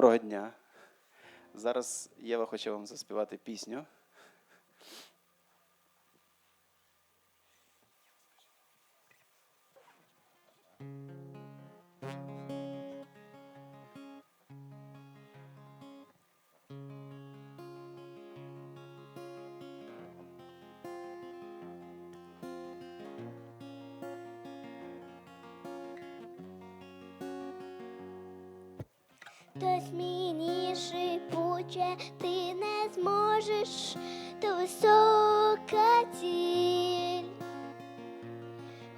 Доброго дня. Зараз Єва хоче вам заспівати пісню. Хтось мені шипуче, ти не зможеш, то висока ціль.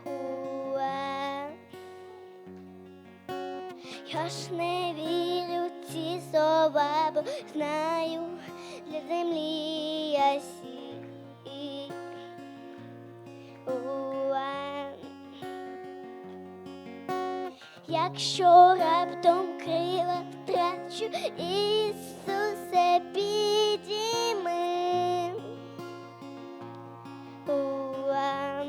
Уа. Я ж не вірю ці слова, бо знаю, для землі я сіль. Якщо раптом крила втрачу, Ісусе, підійми. Уа.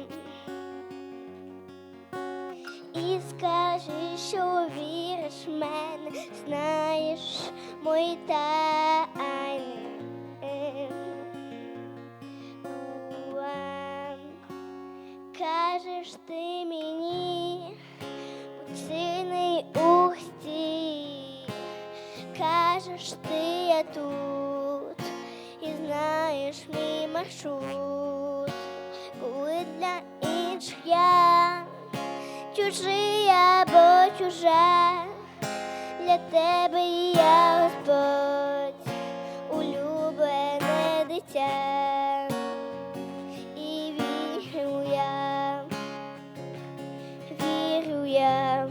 І скажи, що віриш в мене, знаєш мої тайни. Кажеш ти Кажеш ти я тут і знаєш мій маршрут, коли для інших я чужий або чужа, для тебе я Господь, улюблене дитя, і вірю я, вірю я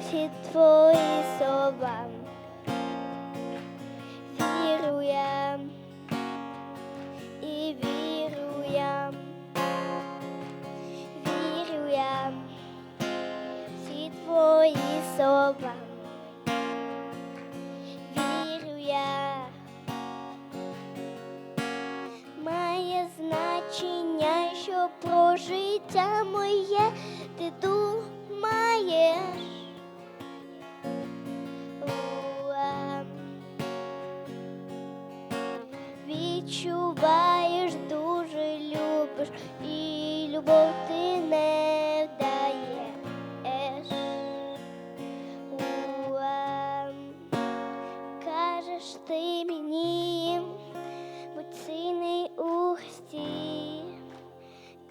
всі твої слова, вірю я, і вірю я, вірю я всі твої слова. Вірю я, має значення, що про життя моє ти думаєш.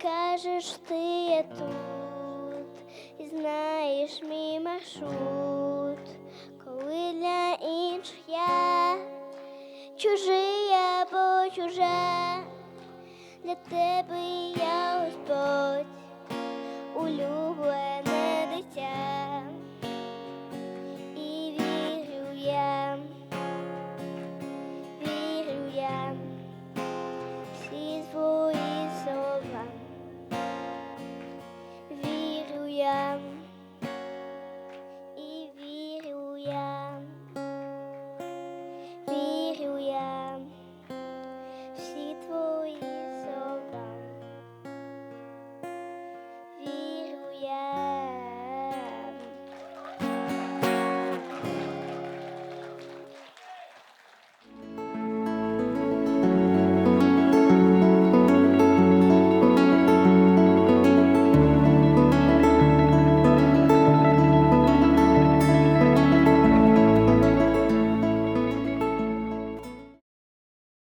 Кажеш ти я тут, і знаєш мій маршрут, коли для інших я чужий або чужа, для тебе я Господь, улюблена